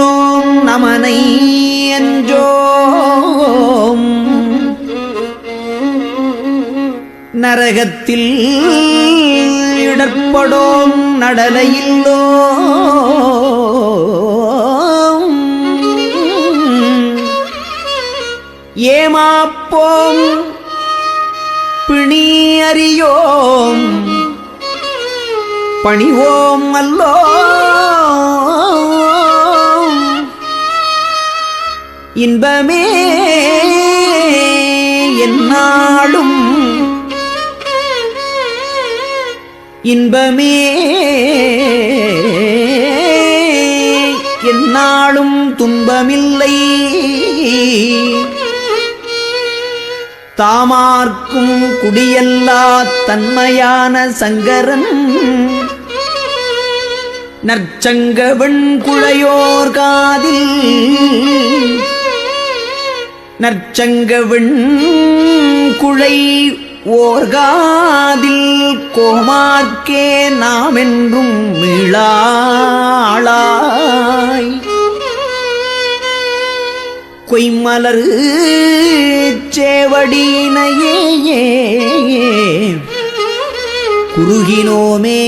மேலோம் நமனை என்றோம் நரகத்தில் இடர்படோம் நடலையில்லோ ஏமாப்போம் பிணி அறியோம். பணிவோம் அல்லோ இன்பமே என்னாலும் இன்பமே என்னாலும் துன்பமில்லை. தாமார்க்கும் குடியல்லா தன்மையான சங்கரன். நற்சங்கவன் குழையோர் காதி நற்சங்கவன் குழை ஓர்காதில் கோமார்க்கே நாம் என்றும் மீளாளாய். கொய்மலர் சேவடியினையே குறுகினோமே